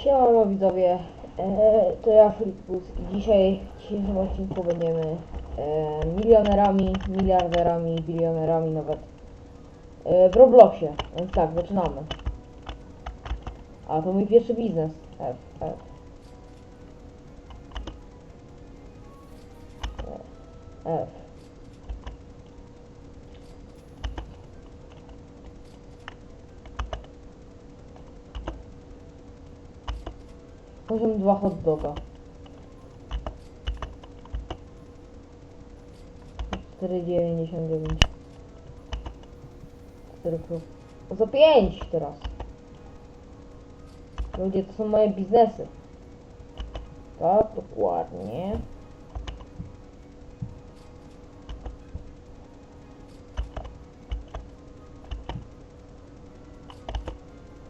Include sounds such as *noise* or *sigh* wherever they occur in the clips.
Siema widzowie, e, to ja Filipus i dzisiaj w dzisiejszym odcinku będziemy e, milionerami, miliarderami, bilionerami nawet e, w Robloxie, więc tak, zaczynamy. A to mój pierwszy biznes, F, F. F. Poziom 2 hot doga. 4,99 4 plus. Za 5 teraz. Ludzie, to są moje biznesy. Tak, dokładnie.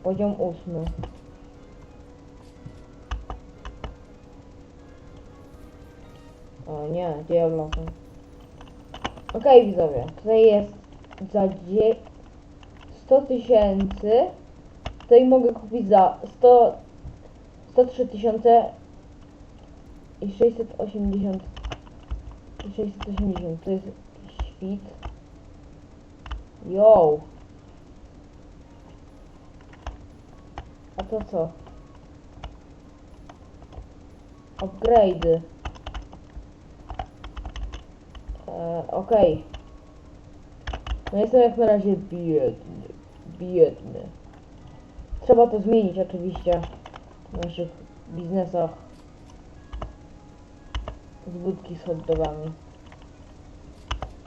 Poziom ósmy. Nie, diablo. Okej widzowie, tutaj jest za dzie... 100 tysięcy. Tutaj mogę kupić za 100... 103 tysiące i 680 i 680 to jest świt. Yo! A to co? Upgrade'y. E, Okej. No jestem jak na razie biedny. Biedny. Trzeba to zmienić oczywiście w naszych biznesach z budki z hot dogami.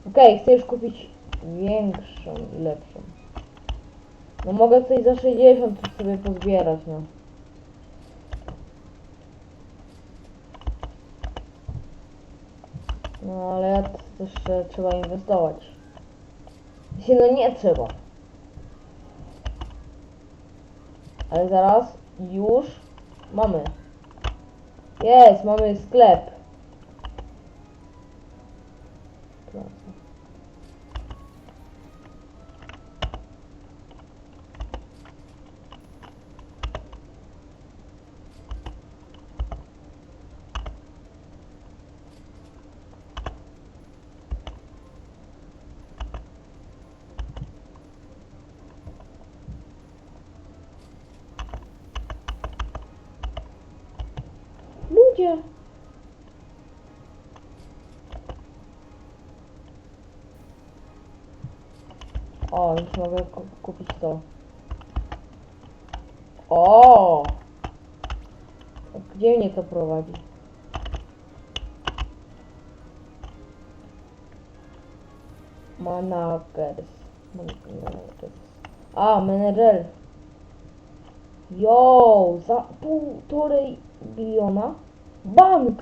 Okej, chcę już kupić większą i lepszą. No mogę coś za 60 coś sobie pozbierać, no. No ale ja też trzeba inwestować. Się no nie trzeba. Ale zaraz już mamy. Jest, mamy sklep. O, już mogę ku- kupić to. O! Gdzie mnie to prowadzi? Managers. Managers. A, menedżer. Yo, za półtorej biliona? Bank!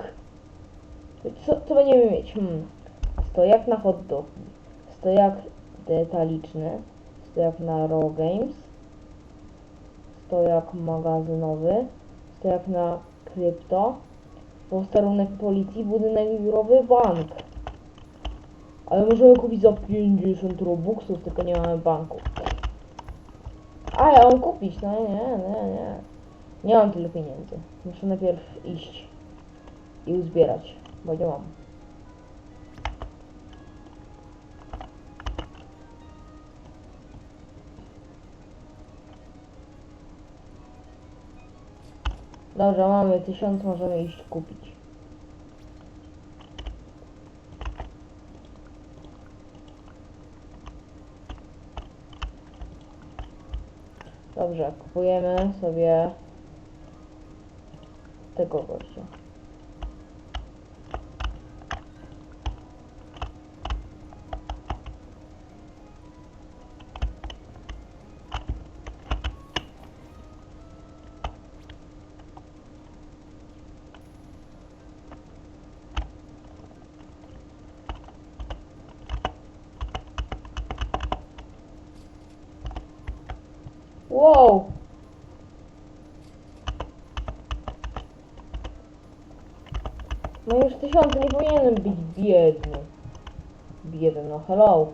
Co, co będziemy mieć? Hmm. Stojak na hot dogi. Stojak detaliczny. Stojak na Raw Games. Stojak magazynowy. Stojak na krypto. Posterunek policji, budynek biurowy, bank. Ale możemy kupić za 50 robuxów, tylko nie mamy banku. A, ja mam kupić, no nie, nie, nie. Nie mam tyle pieniędzy. Muszę najpierw iść i uzbierać, bo nie mam. Dobrze, mamy tysiąc, możemy iść kupić. Dobrze, kupujemy sobie tego gościa. Wow! No już tysiące, nie powinienem być biedny. Biedny, no hello.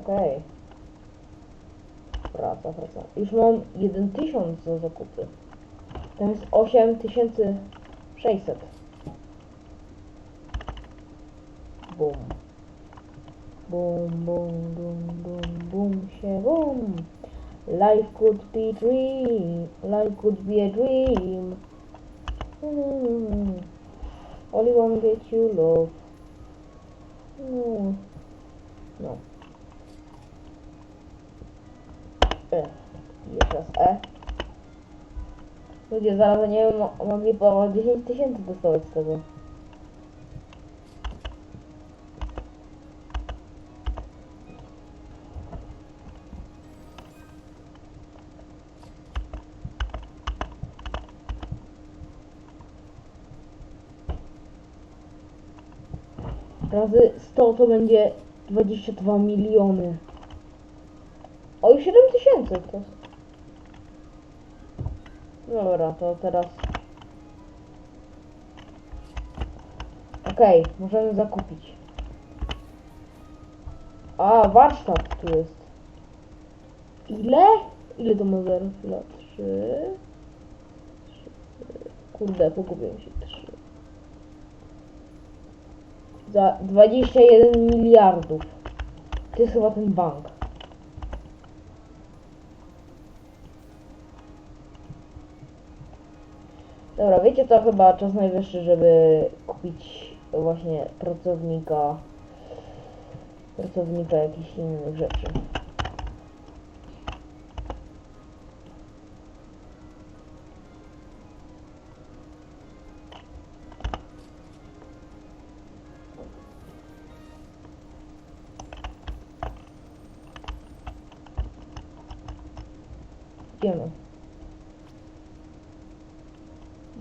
Okej. Praca, praca. Już mam 1000 za zakupy. Tam jest 8600. Bum. Bum, bum, bum, bum, bum się bum. Life could be dream. Life could be a dream. Mm. Only one get you love. Mm. No. E. Jeszcze raz E. Ludzie zaraz nie mo mogli po 10 tysięcy dostawać z tego. Razy 100 to będzie 22 miliony. O i 7 tysięcy to jest. Dobra, to teraz. Okej, możemy zakupić. A, warsztat tu jest. Ile? Ile to ma 0? Chwila, 3. Kurde, pogubiłem się. 3. Za 21 miliardów. To jest chyba ten bank. Dobra, wiecie co? Chyba czas najwyższy, żeby kupić właśnie pracownika. Pracownika jakichś innych rzeczy.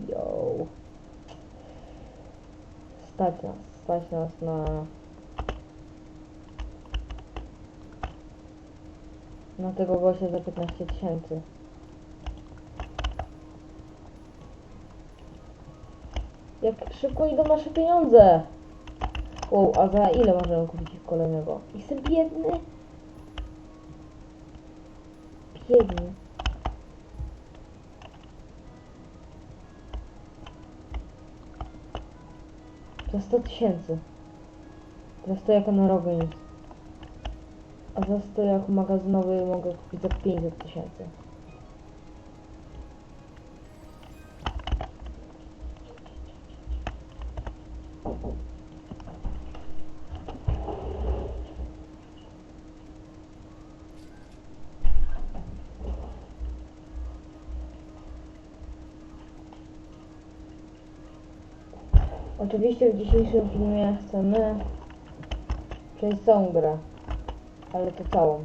Yo. Stać nas, stać nas na... Na tego gościa za 15 tysięcy. Jak szybko idą nasze pieniądze! Wow, a za ile możemy kupić kolejnego? Jestem biedny! 100 tysięcy. Za 100 jako na rogę nic. A za 100 jako magazynowy mogę kupić za 500 tysięcy. Oczywiście w dzisiejszym filmie chcemy przejść całą grę, ale to całą.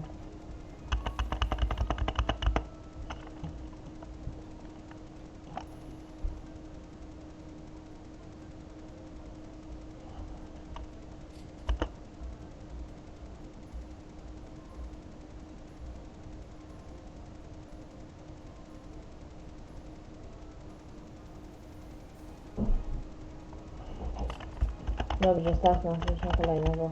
Dobrze, nas już na kolejnego.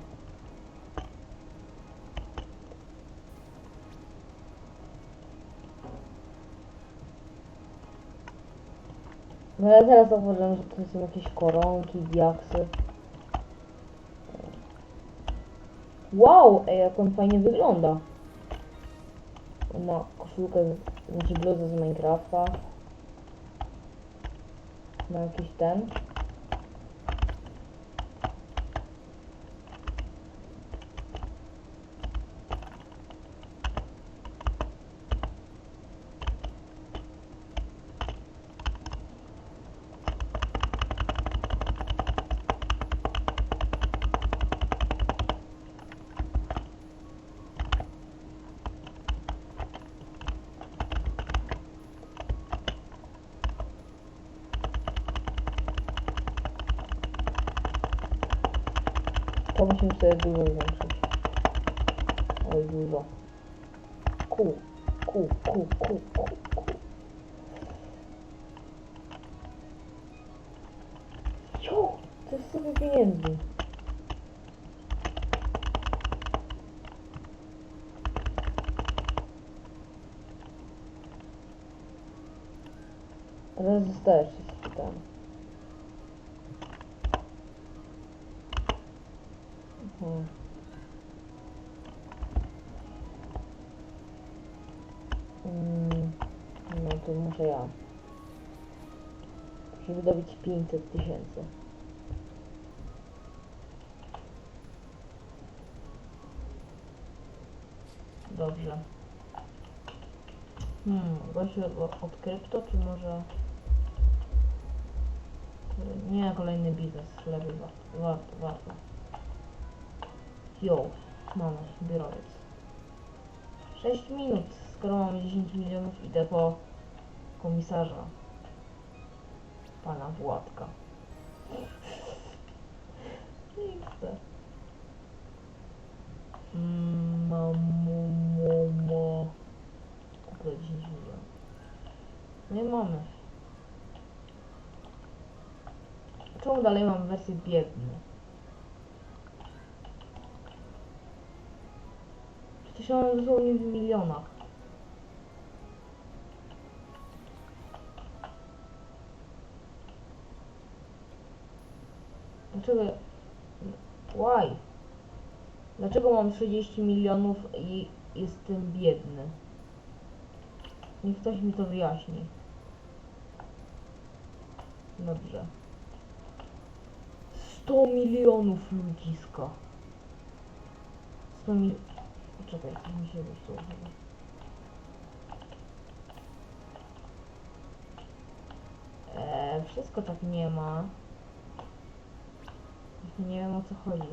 No ja teraz zauważyłem, że to są jakieś koronki, diaksy. Wow, ej, jak on fajnie wygląda. Ma koszulkę, znaczy bluzę z Minecrafta. Ma jakiś ten. я думаю, Ой, дура. Ку, ку, ку, ку, ку, ку. Йоу, ты все легенды. Разоставшись там. Muszę wydobyć 500 tysięcy. Dobrze. Hmm, gościu od, krypto, czy może... Nie, kolejny biznes, lepiej warto, warto, warto. Jo, mamy, biurowiec. 6 minut, skoro mamy 10 milionów, idę po komisarza. Pana Władka. Chcę. Mm, Mamo. Kupię 10 milionów. Nie mamy. Czemu dalej mam wersję biedny? Przecież mam dosłownie w milionach. Dlaczego... Why? Dlaczego mam 30 milionów i jestem biedny? Niech ktoś mi to wyjaśni. Dobrze. 100 milionów ludziska. 100 mil... Poczekaj, coś mi się wyszło. Eee, wszystko tak nie ma. Nie wiem o co chodzi.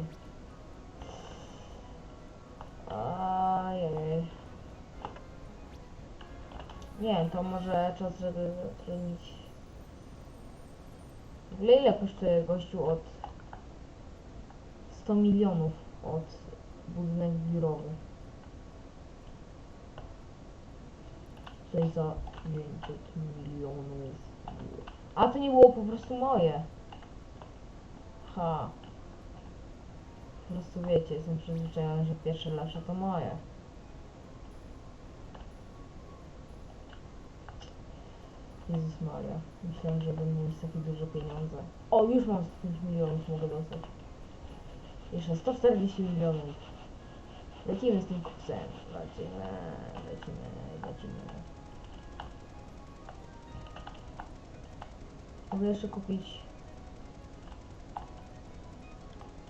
Ajajaj. Nie wiem, to może czas, żeby zatrudnić... W ogóle ile kosztuje gościu od 100 milionów od budynek biurowy? Coś za 500 milionów. A to nie było po prostu moje. Ha. Po prostu wiecie, jestem przyzwyczajony, że pierwsze lepsze to moje. Jezus Maria. Myślałem, że będę mieć takie duże pieniądze. O, już mam 105 milionów, mogę dostać. Jeszcze 140 milionów. Lecimy z tym kupcem. Lecimy, lecimy, lecimy. Mogę jeszcze kupić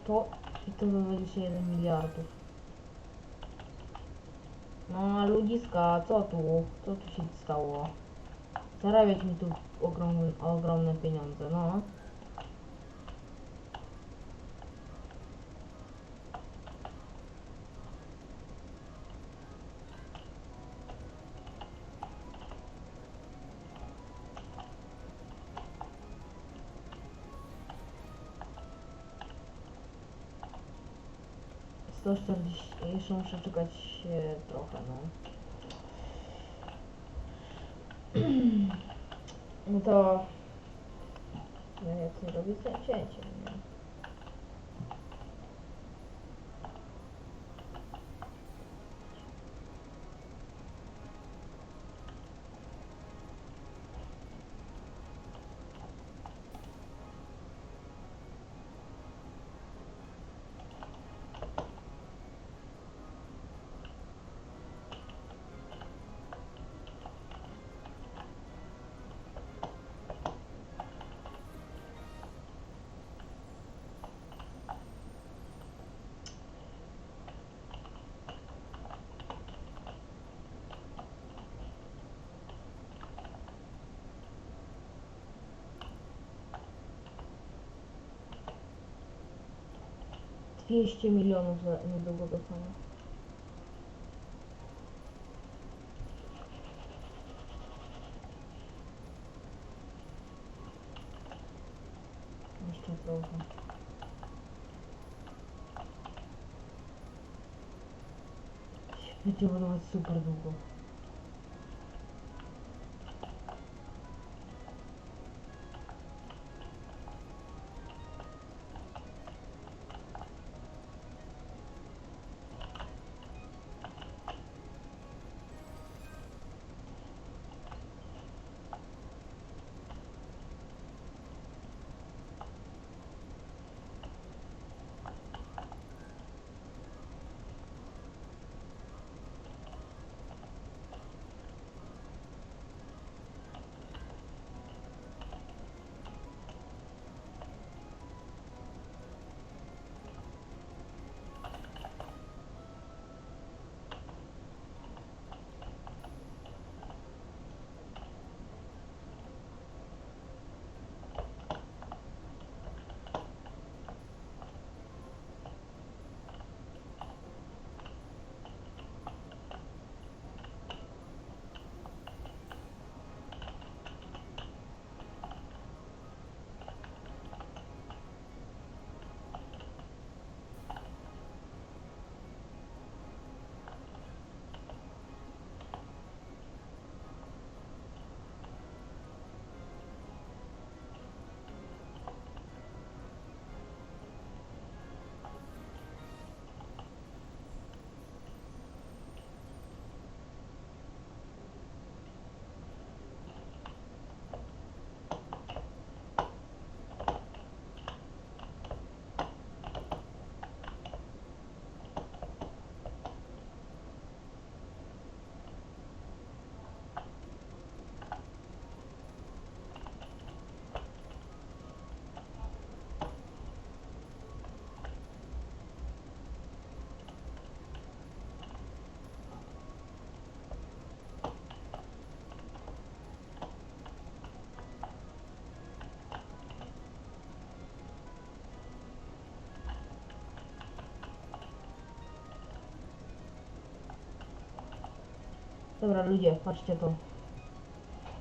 to i to za 21 miliardów. No, a ludziska, co tu? Co tu się stało? Zarabiać mi tu ogromne, ogromne pieniądze, no. Sto czterdzieści, jeszcze muszę czekać trochę, no. *clears throat* No to... No jak nie robię cięcie, nie? Dwieście milionów za niedługo dostanę. Jeszcze trochę. Będzie ładować super Dobra, ludzie, patrzcie to.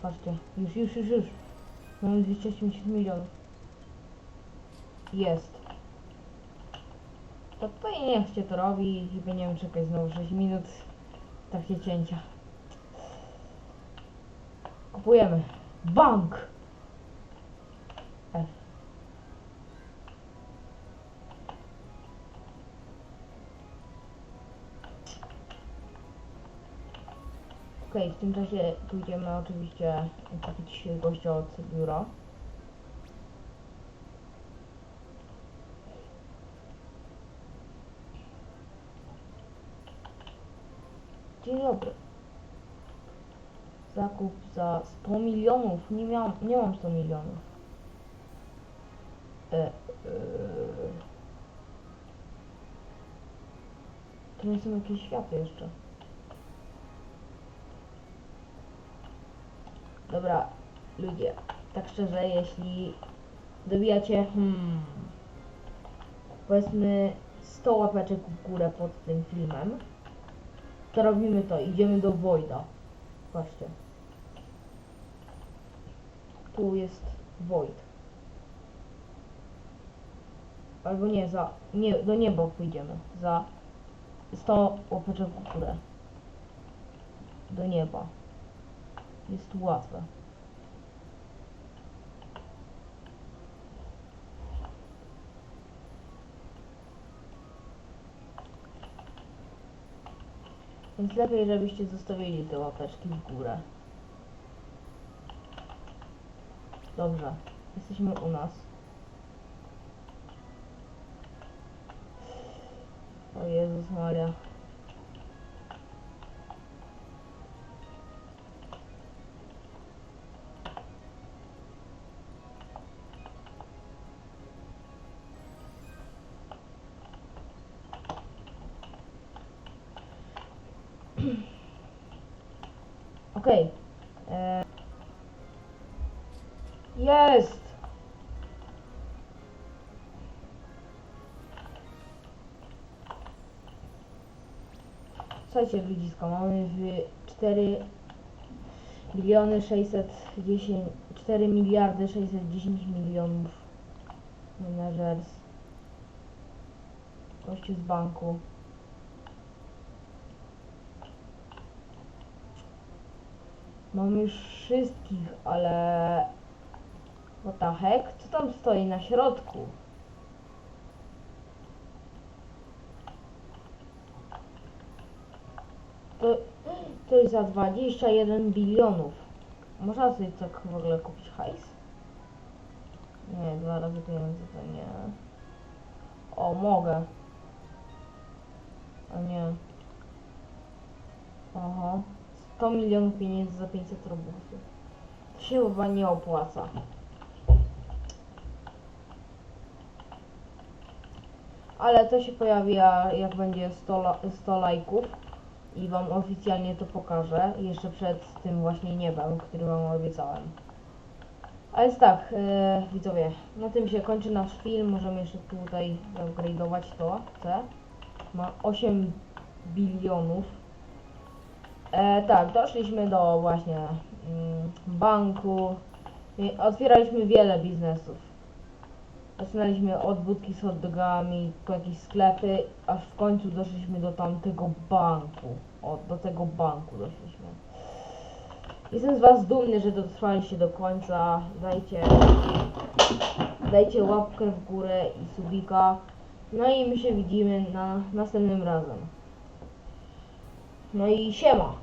Patrzcie, już, już, już, już. Mamy 280 milionów. Jest. To, i niech się to robi i będziemy czekać znowu 6 minut. Takie cięcia. Kupujemy. Bank! F. Okej, w tym czasie pójdziemy oczywiście kupić gościa od biura. Dzień dobry. Zakup za 100 milionów. Nie, miałam, nie mam 100 milionów. E, e, to nie są jakieś światy jeszcze. Dobra, ludzie, tak szczerze, jeśli dobijacie, hmm, powiedzmy 100 łapeczek w górę pod tym filmem, to robimy to, idziemy do Wojda. Patrzcie. Tu jest Void. Albo nie, za, nie, do nieba pójdziemy. Za 100 łapeczek w górę. Do nieba. Jest łatwe. Więc lepiej, żebyście zostawili te łapeczki w górę. Dobrze, jesteśmy u nas. O Jezus Maria. Okej. E, Jest! Słuchajcie ludziska, mamy w 4 miliony 610 4 miliardy 610 milionów menedżers gościu z banku Mam już wszystkich, ale... What the heck? Co tam stoi na środku? To, to jest za 21 bilionów. Można sobie tak w ogóle kupić hajs? Nie, dwa razy pieniądze to nie. O, mogę. A nie. Aha. 100 milionów pieniędzy za 500 robuxów. To się chyba nie opłaca. Ale to się pojawia jak będzie 100, la- 100 lajków i wam oficjalnie to pokażę jeszcze przed tym właśnie niebem, który wam obiecałem. A więc tak, e, widzowie, na tym się kończy nasz film. Możemy jeszcze tutaj upgrade'ować to. C. Ma 8 bilionów E, tak, doszliśmy do właśnie mm, banku. I otwieraliśmy wiele biznesów. Zaczynaliśmy od budki z hot dogami, po jakieś sklepy, aż w końcu doszliśmy do tamtego banku. O, do tego banku doszliśmy. Jestem z Was dumny, że dotrwaliście do końca. Dajcie, dajcie łapkę w górę i subika. No i my się widzimy na następnym razem. No i siema.